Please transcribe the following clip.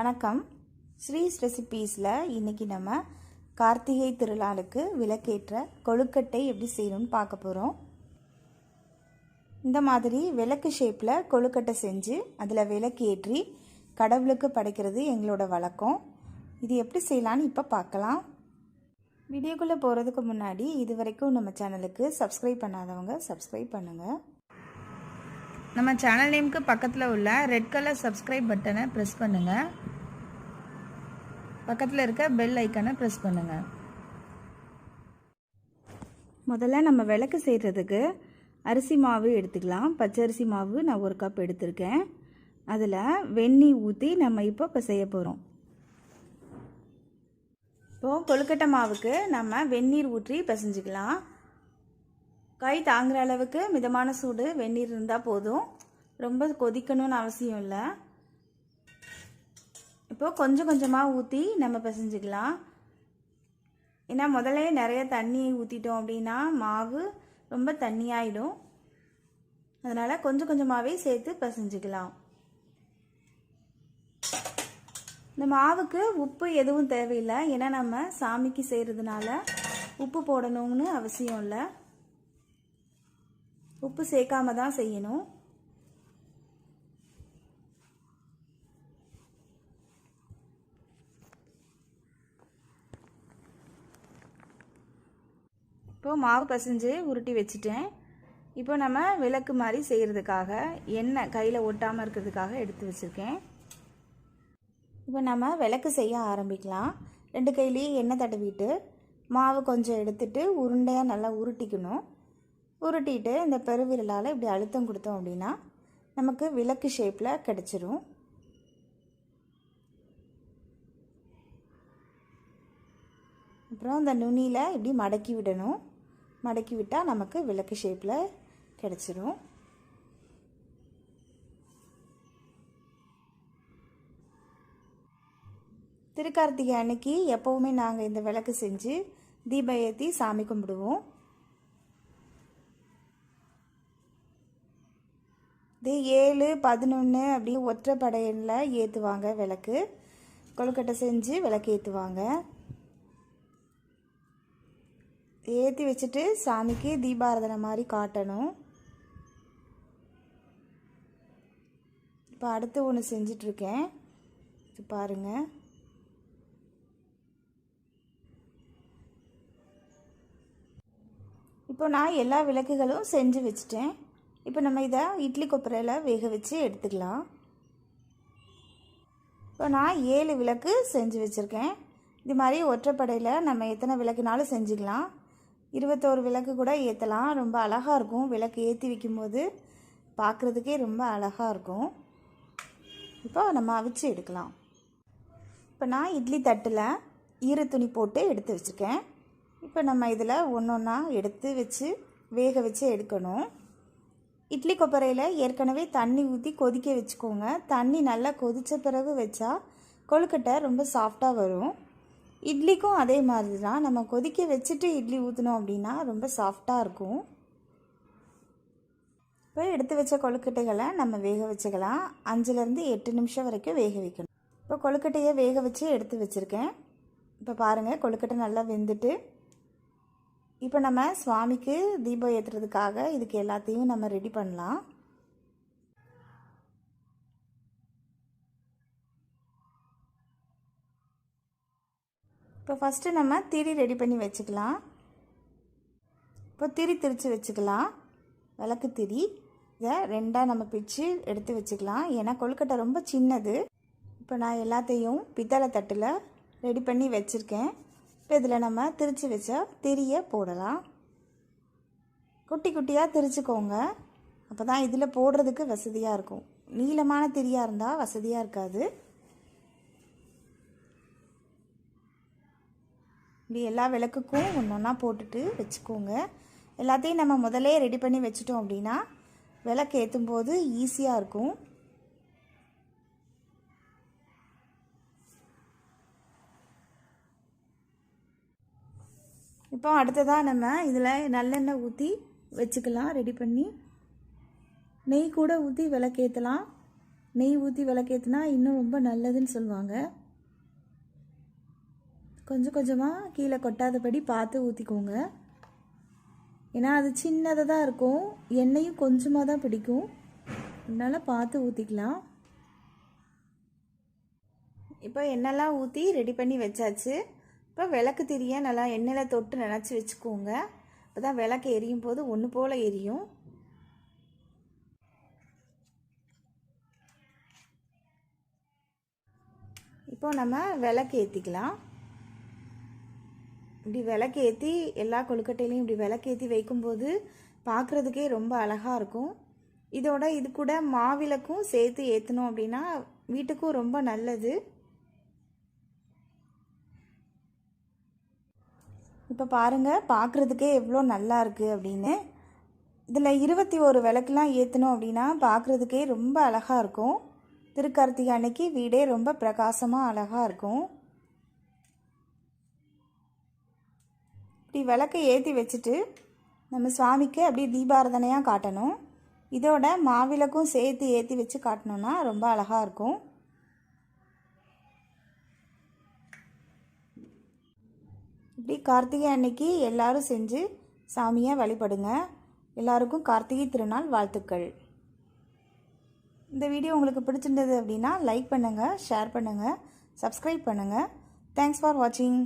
வணக்கம். ஸ்ரீஸ் ரெசிபீஸில் இன்றைக்கி நம்ம கார்த்திகை திருநாளுக்கு விளக்கேற்ற கொழுக்கட்டை எப்படி செய்யணும்னு பார்க்க போகிறோம் இந்த மாதிரி விளக்கு ஷேப்பில் கொழுக்கட்டை செஞ்சு அதில் விளக்கு ஏற்றி கடவுளுக்கு படைக்கிறது எங்களோட வழக்கம். இது எப்படி செய்யலான்னு இப்போ பார்க்கலாம். வீடியோக்குள்ளே போகிறதுக்கு முன்னாடி இது வரைக்கும் நம்ம சேனலுக்கு சப்ஸ்கிரைப் பண்ணாதவங்க சப்ஸ்கிரைப் பண்ணுங்கள் நம்ம சேனல் நேமுக்கு பக்கத்தில் உள்ள ரெட் கலர் சப்ஸ்கிரைப் பட்டனை ப்ரெஸ் பண்ணுங்கள் பக்கத்தில் இருக்க பெல் ஐக்கனை ப்ரெஸ் பண்ணுங்கள் முதல்ல நம்ம விளக்கு செய்கிறதுக்கு அரிசி மாவு எடுத்துக்கலாம். பச்சரிசி மாவு நான் ஒரு கப் எடுத்திருக்கேன். அதில் வெந்நீர் ஊற்றி நம்ம இப்போ இப்போ செய்ய போகிறோம் இப்போது கொழுக்கட்டை மாவுக்கு நம்ம வெந்நீர் ஊற்றி பிசைஞ்சிக்கலாம். கை தாங்குகிற அளவுக்கு மிதமான சூடு வெந்நீர் இருந்தால் போதும். ரொம்ப கொதிக்கணும்னு அவசியம் இல்லை. இப்போது கொஞ்சம் கொஞ்சமாக ஊற்றி நம்ம பிசைஞ்சிக்கலாம். ஏன்னா முதல்ல நிறைய தண்ணி ஊற்றிட்டோம் அப்படின்னா மாவு ரொம்ப தண்ணியாயிடும். அதனால் கொஞ்சம் கொஞ்சமாகவே சேர்த்து பிசைஞ்சிக்கலாம். இந்த மாவுக்கு உப்பு எதுவும் தேவையில்லை. ஏன்னா நம்ம சாமிக்கு செய்கிறதுனால உப்பு போடணும்னு அவசியம் இல்லை. உப்பு சேர்க்காம தான் செய்யணும். இப்போ மாவு பசைஞ்சு உருட்டி வச்சுட்டேன். இப்போ நம்ம விளக்கு மாதிரி செய்கிறதுக்காக எண்ணெய் கையில் ஒட்டாமல் இருக்கிறதுக்காக எடுத்து வச்சுருக்கேன். இப்போ நம்ம விளக்கு செய்ய ஆரம்பிக்கலாம். ரெண்டு கையிலையும் எண்ணெய் தடவிட்டு மாவு கொஞ்சம் எடுத்துட்டு உருண்டையாக நல்லா உருட்டிக்கணும். உருட்டிட்டு இந்த பெருவிரலால் இப்படி அழுத்தம் கொடுத்தோம் அப்படின்னா நமக்கு விளக்கு ஷேப்பில் கிடச்சிரும். அப்புறம் இந்த நுனியில் இப்படி மடக்கி விடணும். மடக்கி விட்டால் நமக்கு விளக்கு ஷேப்பில் கிடச்சிரும். திருக்கார்த்திகை அன்னைக்கு எப்போவுமே நாங்கள் இந்த விளக்கு செஞ்சு தீபம் ஏற்றி சாமி கும்பிடுவோம். இது ஏழு பதினொன்று அப்படி ஒற்றைப்படையில் ஏற்றுவாங்க விளக்கு. கொழுக்கட்டை செஞ்சு விளக்கு ஏற்றுவாங்க ஏற்றி வச்சுட்டு சாமிக்கு தீபாரதனை மாதிரி காட்டணும். இப்போ அடுத்து ஒன்று செஞ்சிட்ருக்கேன். இது பாருங்கள் இப்போ நான் எல்லா விளக்குகளும் செஞ்சு வச்சுட்டேன். இப்போ நம்ம இதை இட்லி கொப்பரையில் வேக வச்சு எடுத்துக்கலாம். இப்போ நான் ஏழு விளக்கு செஞ்சு வச்சுருக்கேன். இது மாதிரி ஒற்றைப்படையில் நம்ம எத்தனை விளக்குனாலும் செஞ்சுக்கலாம். இருபத்தோரு விளக்கு கூட ஏற்றலாம் ரொம்ப அழகாக இருக்கும். விளக்கு ஏற்றி வைக்கும்போது பார்க்குறதுக்கே ரொம்ப அழகாக இருக்கும். இப்போ நம்ம அவிச்சு எடுக்கலாம். இப்போ நான் இட்லி தட்டில் ஈர துணி போட்டு எடுத்து வச்சுருக்கேன். இப்போ நம்ம இதில் ஒன்று ஒன்றா எடுத்து வச்சு வேக வச்சு எடுக்கணும். இட்லி கொப்பரையில் ஏற்கனவே தண்ணி ஊற்றி கொதிக்க வச்சுக்கோங்க. தண்ணி நல்லா கொதித்த பிறகு வச்சா கொழுக்கட்டை ரொம்ப சாஃப்டாக வரும். இட்லிக்கும் அதே மாதிரி தான் நம்ம கொதிக்க வச்சுட்டு இட்லி ஊற்றினோம் அப்படின்னா ரொம்ப சாஃப்டாக இருக்கும். இப்போ எடுத்து வச்ச கொழுக்கட்டைகளை நம்ம வேக வச்சுக்கலாம். அஞ்சுலேருந்து எட்டு நிமிஷம் வரைக்கும் வேக வைக்கணும். இப்போ கொழுக்கட்டையை வேக வச்சு எடுத்து வச்சுருக்கேன். இப்போ பாருங்கள் கொழுக்கட்டை நல்லா வெந்துட்டு இப்போ நம்ம சுவாமிக்கு தீபம் ஏற்றுறதுக்காக இதுக்கு எல்லாத்தையும் நம்ம ரெடி பண்ணலாம். இப்போ ஃபஸ்ட்டு நம்ம திரி ரெடி பண்ணி வச்சுக்கலாம். இப்போ திரி திரித்து வச்சுக்கலாம். விளக்கு திரி. இதை ரெண்டாக நம்ம பிச்சு எடுத்து வச்சுக்கலாம். ஏன்னா கொழுக்கட்டை ரொம்ப சின்னது. இப்போ நான் எல்லாத்தையும் பித்தளை தட்டில் ரெடி பண்ணி வச்சுருக்கேன். இப்போ இதில் நம்ம திரித்து வச்ச திரியை போடலாம். குட்டி குட்டியாக திரிச்சுக்கோங்க. அப்போ தான் இதில் போடுறதுக்கு வசதியாக இருக்கும். நீளமான திரியாக இருந்தால் வசதியாக இருக்காது. இப்படி எல்லா விளக்குக்கும் ஒன்று ஒன்றா போட்டுட்டு வச்சுக்கோங்க. எல்லாத்தையும் நம்ம முதலே ரெடி பண்ணி வச்சுட்டோம் அப்படின்னா விளக்கு ஏற்றும் போது ஈஸியாக இருக்கும். இப்போ அடுத்ததாக நம்ம இதில் நல்லெண்ணெய் ஊற்றி வச்சுக்கலாம் ரெடி பண்ணி. நெய் கூட ஊற்றி விளக்கேற்றலாம் நெய் ஊற்றி விளக்கேற்றினா இன்னும் ரொம்ப நல்லதுன்னு சொல்லுவாங்க. கொஞ்சம் கொஞ்சமாக கீழே கொட்டாதபடி பார்த்து ஊற்றிக்கோங்க ஏன்னா அது சின்னதாக தான் இருக்கும். எண்ணெயும் கொஞ்சமாக தான் பிடிக்கும். அதனால் பார்த்து ஊற்றிக்கலாம் இப்போ எண்ணெய்லாம் ஊற்றி ரெடி பண்ணி வச்சாச்சு. இப்போ விளக்கு திரிய நல்லா எண்ணெயில் தொட்டு நினச்சி வச்சுக்கோங்க. அப்போ தான் விளக்கு எரியும் போது ஒன்று போல் எரியும். இப்போ நம்ம விளக்கு ஏற்றிக்கலாம் இப்படி விளக்கேற்றி எல்லா கொழுக்கட்டையிலையும் இப்படி விளக்கு ஏற்றி வைக்கும்போது பார்க்குறதுக்கே ரொம்ப அழகாக இருக்கும். இதோட இது கூட மாவிளக்கும் சேர்த்து ஏற்றணும் அப்படின்னா வீட்டுக்கும் ரொம்ப நல்லது. இப்போ பாருங்கள் பார்க்குறதுக்கே எவ்வளோ நல்லா இருக்குது அப்படின்னு. இதில் இருபத்தி ஒரு விளக்குலாம் ஏற்றணும் அப்படின்னா பார்க்குறதுக்கே ரொம்ப அழகாக இருக்கும். திருக்கார்த்திகை அன்னைக்கு வீடே ரொம்ப பிரகாசமாக அழகாக இருக்கும். இப்படி விளக்கை ஏற்றி வச்சுட்டு நம்ம சுவாமிக்கு அப்படியே தீபாரதனையாக காட்டணும். இதோட மாவிளக்கும் சேர்த்து ஏற்றி வச்சு காட்டினோன்னா ரொம்ப அழகாக இருக்கும். இப்படி கார்த்திகை அன்னைக்கு எல்லாரும் செஞ்சு சாமியை வழிபடுங்க. எல்லாருக்கும் கார்த்திகை திருநாள் வாழ்த்துக்கள். இந்த வீடியோ உங்களுக்கு பிடிச்சிருந்தது அப்படின்னா லைக் பண்ணுங்கள் ஷேர் பண்ணுங்கள் சப்ஸ்கிரைப் பண்ணுங்கள் தேங்க்ஸ் ஃபார் வாட்சிங்